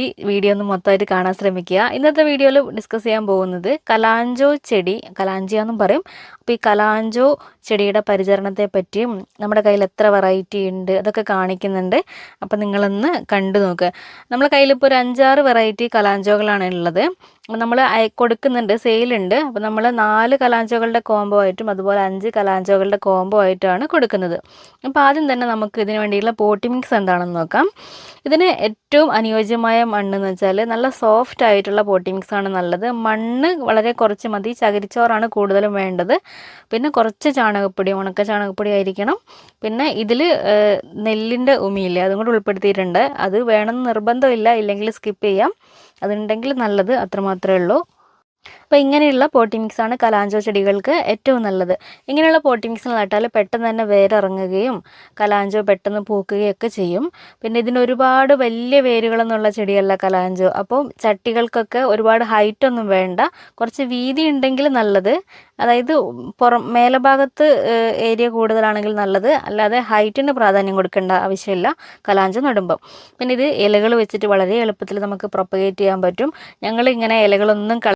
ഈ വീഡിയോ ഒന്ന് മൊത്തമായിട്ട് കാണാൻ ശ്രമിക്കുക. ഇന്നത്തെ വീഡിയോയിൽ ഡിസ്കസ് ചെയ്യാൻ പോകുന്നത് കലാഞ്ചോ ചെടി കലാഞ്ചിയാന്നും പറയും. അപ്പോൾ ഈ കലാഞ്ചോ ചെടിയുടെ പരിചരണത്തെ പറ്റിയും നമ്മുടെ കയ്യിൽ എത്ര വെറൈറ്റി ഉണ്ട് അതൊക്കെ കാണിക്കുന്നുണ്ട്. അപ്പോൾ നിങ്ങളൊന്ന് കണ്ടു നോക്കുക നമ്മുടെ കയ്യിലിപ്പോൾ ഒരു അഞ്ചാറ് വെറൈറ്റി കലാഞ്ചോകളാണ് ഉള്ളത്. നമ്മൾ കൊടുക്കുന്നുണ്ട് സെയിലുണ്ട്. അപ്പോൾ നമ്മൾ നാല് കലാഞ്ചോകളുടെ കോംബോ ആയിട്ടും അതുപോലെ അഞ്ച് കലാഞ്ചോകളുടെ കോംബോ ആയിട്ടാണ് കൊടുക്കുന്നത്. അപ്പോൾ ആദ്യം തന്നെ നമുക്ക് ഇതിന് വേണ്ടിയുള്ള പോട്ടി മിക്സ് എന്താണെന്ന് നോക്കാം. ഇതിന് ഏറ്റവും അനുയോജ്യമായ മണ്ണ് എന്ന് വെച്ചാൽ നല്ല സോഫ്റ്റ് ആയിട്ടുള്ള പോട്ടി മിക്സ് ആണ് നല്ലത്. മണ്ണ് വളരെ കുറച്ച് മതി. ചകിരിച്ചോറാണ് കൂടുതലും വേണ്ടത്. പിന്നെ കുറച്ച് ചാണകപ്പൊടി ഉണക്ക ചാണകപ്പൊടി ആയിരിക്കണം. പിന്നെ ഇതിൽ നെല്ലിന്റെ ഉമിയില്ലേ അതും കൂടെ ഉൾപ്പെടുത്തിയിട്ടുണ്ട്. അത് വേണമെന്ന് നിർബന്ധമില്ല. ഇല്ലെങ്കിൽ സ്കിപ്പ് ചെയ്യാം. അതുണ്ടെങ്കിൽ നല്ലത് അത്രമാത്രമേ ഉള്ളൂ. അപ്പോൾ ഇങ്ങനെയുള്ള പോട്ടി മിക്സാണ് കലാഞ്ചോ ചെടികൾക്ക് ഏറ്റവും നല്ലത്. ഇങ്ങനെയുള്ള പോട്ടി മിക്സ് നട്ടാൽ പെട്ടെന്ന് തന്നെ വേരിറങ്ങുകയും കലാഞ്ചോ പെട്ടെന്ന് പൂക്കുകയും ഒക്കെ ചെയ്യും. പിന്നെ ഇതിന് ഒരുപാട് വലിയ വേരുകളെന്നുള്ള ചെടിയല്ല കലാഞ്ചോ. അപ്പോൾ ചട്ടികൾക്കൊക്കെ ഒരുപാട് ഹൈറ്റ് ഒന്നും വേണ്ട. കുറച്ച് വീതി ഉണ്ടെങ്കിൽ നല്ലത്. അതായത് പുറം മേലഭാഗത്ത് ഏരിയ കൂടുതലാണെങ്കിൽ നല്ലത്. അല്ലാതെ ഹൈറ്റിന് പ്രാധാന്യം കൊടുക്കേണ്ട ആവശ്യമില്ല കലാഞ്ചോ നടുമ്പം. പിന്നെ ഇത് ഇലകൾ വെച്ചിട്ട് വളരെ എളുപ്പത്തിൽ നമുക്ക് പ്രൊപ്പഗേറ്റ് ചെയ്യാൻ പറ്റും. ഞങ്ങൾ ഇങ്ങനെ ഇലകളൊന്നും